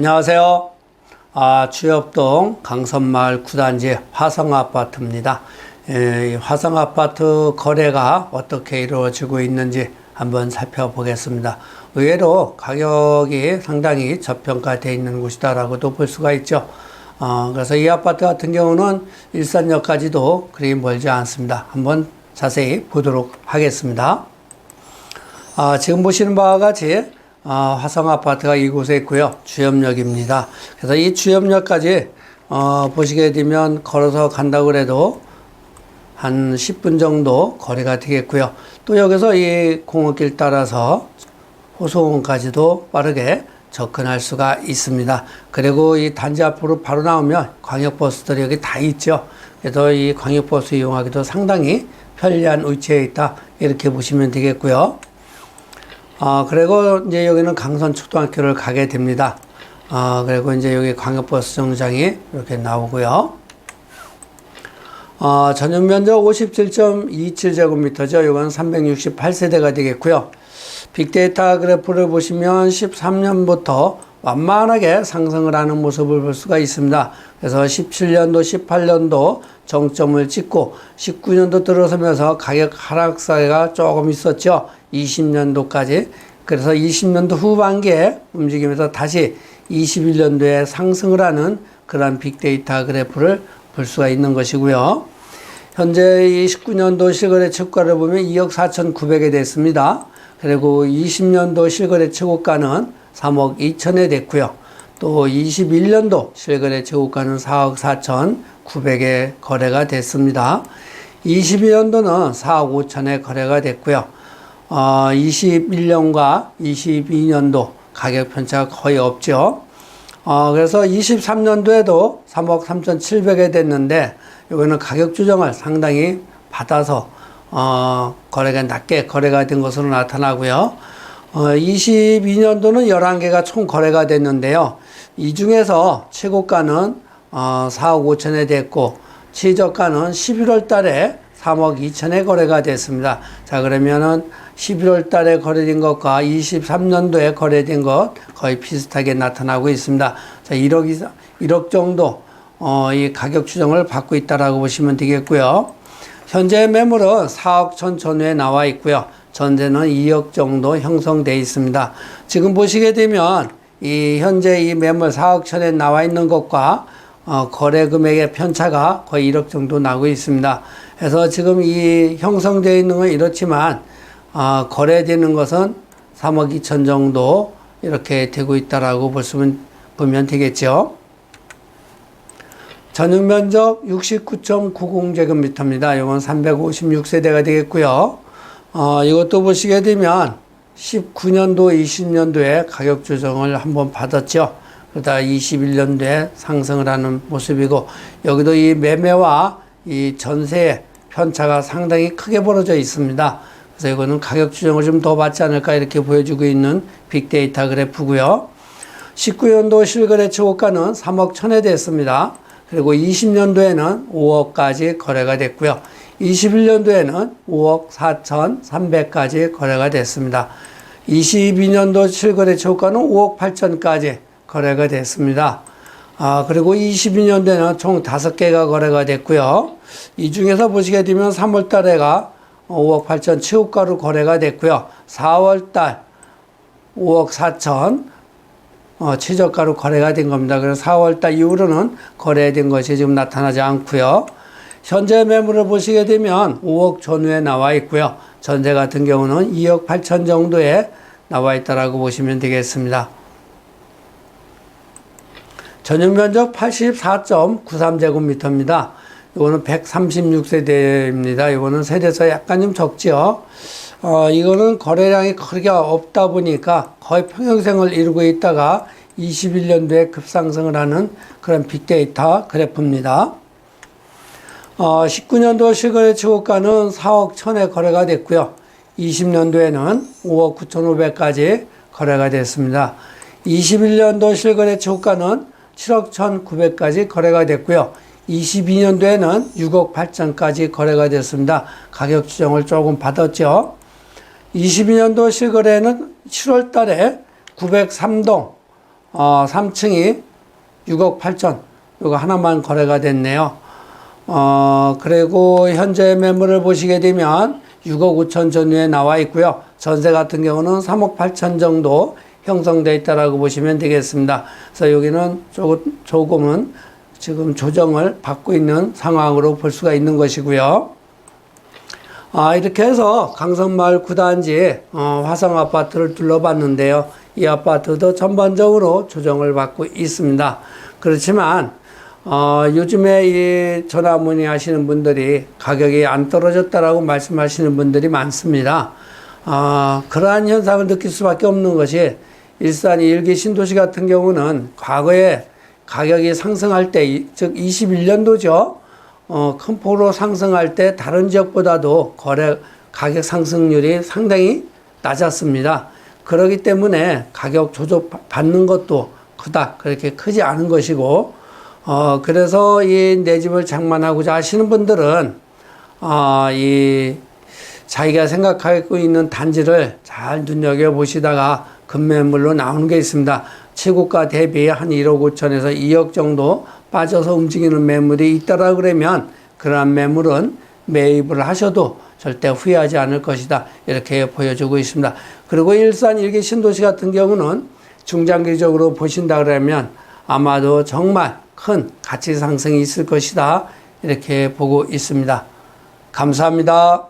안녕하세요. 아, 주엽동 강선마을 9단지 화성아파트입니다. 에, 화성아파트 거래가 어떻게 이루어지고 있는지 한번 살펴보겠습니다. 의외로 가격이 상당히 저평가되어 있는 곳이다라고도 볼 수가 있죠. 어, 그래서 이 아파트 같은 경우는 일산역까지도 그리 멀지 않습니다. 한번 자세히 보도록 하겠습니다. 아, 지금 보시는 바와 같이 아, 화성 아파트가 이곳에 있고요. 주염역입니다. 그래서 이 주염역까지 어, 보시게 되면 걸어서 간다고 그래도 한 10분 정도 거리가 되겠고요. 또 여기서 이 공원길 따라서 호소원까지도 빠르게 접근할 수가 있습니다. 그리고 이 단지 앞으로 바로 나오면 광역버스들이 여기 다 있죠. 그래서 이 광역버스 이용하기도 상당히 편리한 위치에 있다. 이렇게 보시면 되겠고요. 아, 그리고 이제 여기는 강선초등학교를 가게 됩니다. 아, 그리고 이제 여기 광역버스 정류장이 이렇게 나오고요. 어, 전용 면적 57.27제곱미터죠. 이건 368세대가 되겠고요. 빅데이터 그래프를 보시면 13년부터 완만하게 상승을 하는 모습을 볼 수가 있습니다. 그래서 17년도, 18년도 정점을 찍고 19년도 들어서면서 가격 하락세가 조금 있었죠. 20년도까지. 그래서 20년도 후반기에 움직이면서 다시 21년도에 상승을 하는 그런 빅데이터 그래프를 볼 수가 있는 것이고요. 현재 이 19년도 실거래 최고가를 보면 2억 4,900에 됐습니다. 그리고 20년도 실거래 최고가는 3억 2천에 됐고요. 또 21년도 실거래 최고가는 4억 4,900에 거래가 됐습니다. 22년도는 4억 5천에 거래가 됐고요. 어, 21년과 22년도 가격 편차가 거의 없죠. 어, 그래서 23년도에도 3억 3,700에 됐는데, 이거는 가격 조정을 상당히 받아서, 어, 거래가 낮게 거래가 된 것으로 나타나고요. 어, 22년도는 11개가 총 거래가 됐는데요. 이 중에서 최고가는, 어, 4억 5천에 됐고, 최저가는 11월 달에 3억 2천에 거래가 됐습니다. 자, 그러면은 11월 달에 거래된 것과 23년도에 거래된 것 거의 비슷하게 나타나고 있습니다. 자, 1억 이상, 1억 정도, 어, 이 가격 추정을 받고 있다라고 보시면 되겠고요. 현재 매물은 4억 천 전후에 나와 있고요. 전세는 2억 정도 형성돼 있습니다. 지금 보시게 되면 이 현재 이 매물 4억 천에 나와 있는 것과 어, 거래 금액의 편차가 거의 1억 정도 나고 있습니다. 그래서 지금 이 형성되어 있는 건 이렇지만 어, 거래되는 것은 3억 2천 정도 이렇게 되고 있다라고 볼 수, 보면 되겠죠. 전용 면적 69.90제곱미터입니다. 이건 356세대가 되겠고요. 어, 이것도 보시게 되면 19년도, 20년도에 가격 조정을 한번 받았죠. 그러다 21년도에 상승을 하는 모습이고 여기도 이 매매와 이 전세 편차가 상당히 크게 벌어져 있습니다. 그래서 이거는 가격 추정을 좀 더 받지 않을까 이렇게 보여주고 있는 빅데이터 그래프고요. 19년도 실거래 최고가는 3억 천에 됐습니다. 그리고 20년도에는 5억까지 거래가 됐고요. 21년도에는 5억 4천 3백까지 거래가 됐습니다. 22년도 실거래 최고가는 5억 8천까지 거래가 됐습니다. 아, 그리고 22년도에는 총 5개가 거래가 됐고요. 이 중에서 보시게 되면 3월 달에가 5억 8천 최고가로 거래가 됐고요. 4월 달 5억 4천 어, 최저가로 거래가 된 겁니다. 그래서 4월 달 이후로는 거래된 것이 지금 나타나지 않고요. 현재 매물을 보시게 되면 5억 전후에 나와 있고요. 전세 같은 경우는 2억 8천 정도에 나와 있다라고 보시면 되겠습니다. 전용 면적 84.93제곱미터입니다. 이거는 136세대입니다. 이거는 세대서 약간 좀 적죠. 어, 이거는 거래량이 그렇게 없다 보니까 거의 평형생을 이루고 있다가 21년도에 급상승을 하는 그런 빅데이터 그래프입니다. 어, 19년도 실거래 최고가는 4억 1000에 거래가 됐고요. 20년도에는 5억 9,500까지 거래가 됐습니다. 21년도 실거래 최고가는 7억 1,900까지 거래가 됐고요. 22년도에는 6억 8천까지 거래가 됐습니다. 가격 추정을 조금 받았죠. 22년도 실거래는 7월 달에 903동 어, 3층이 6억 8천. 요거 하나만 거래가 됐네요. 어, 그리고 현재 매물을 보시게 되면 6억 5천 전후에 나와 있고요. 전세 같은 경우는 3억 8천 정도 형성되어 있다라고 보시면 되겠습니다. 그래서 여기는 조금, 조금은 지금 조정을 받고 있는 상황으로 볼 수가 있는 것이고요. 아, 이렇게 해서 강성마을 9단지 어, 화성 아파트를 둘러봤는데요. 이 아파트도 전반적으로 조정을 받고 있습니다. 그렇지만 어, 요즘에 이 전화 문의 하시는 분들이 가격이 안 떨어졌다라고 말씀하시는 분들이 많습니다. 아, 그러한 현상을 느낄 수밖에 없는 것이 일산 일기 신도시 같은 경우는 과거에 가격이 상승할 때, 이- 즉 21년도죠. 어, 큰 폭으로 상승할 때 다른 지역보다도 거래 가격 상승률이 상당히 낮았습니다. 그렇기 때문에 가격 조정 받는 것도 크다. 그렇게 크지 않은 것이고, 어, 그래서 이 내 집을 장만하고자 하시는 분들은, 어, 이 자기가 생각하고 있는 단지를 잘 눈여겨보시다가 급매물로 나오는 게 있습니다. 최고가 대비 한 1억 5천에서 2억 정도 빠져서 움직이는 매물이 있다라 그러면 그러한 매물은 매입을 하셔도 절대 후회하지 않을 것이다. 이렇게 보여주고 있습니다. 그리고 일산 일기 신도시 같은 경우는 중장기적으로 보신다 그러면 아마도 정말 큰 가치 상승이 있을 것이다. 이렇게 보고 있습니다. 감사합니다.